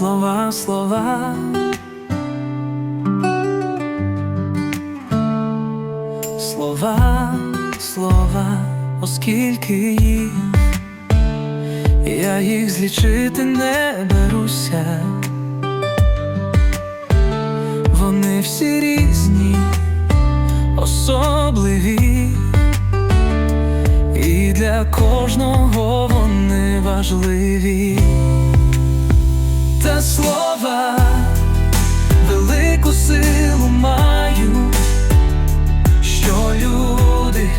слова, слова. Слова, слова, оскільки їх я їх злічити не беруся. Вони всі різні, особливі, і для кожного вони важливі. Та слова велику силу мають, що люди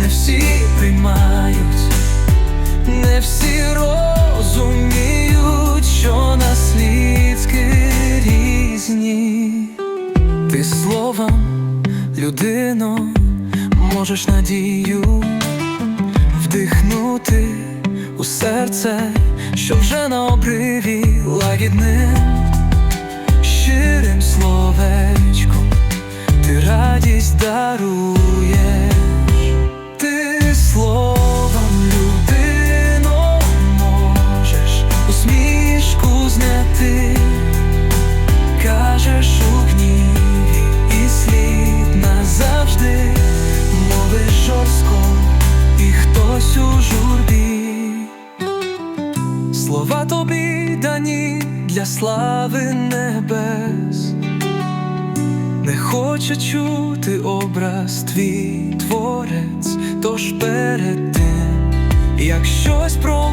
не всі приймають, не всі розуміють, що наслідки різні. Ти словом, людино, можеш надію вдихнути у серце, що вже на обриві лагідним, щирим словечком ти радість даруєш, ти словом людино можеш усмішку зняти, Слова тобі дані для слави небес, не хоче чути образ твій творець, тож перед тим, як щось промовляти,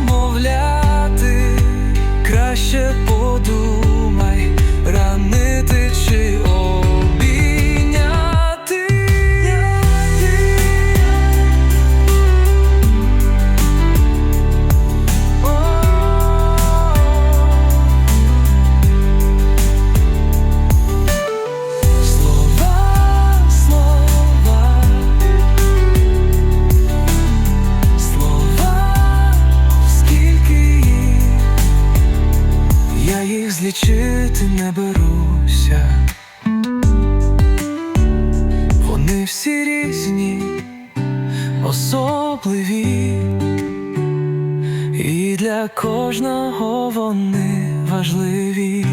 їх злічити не беруся. Вони всі різні, особливі, і для кожного вони важливі.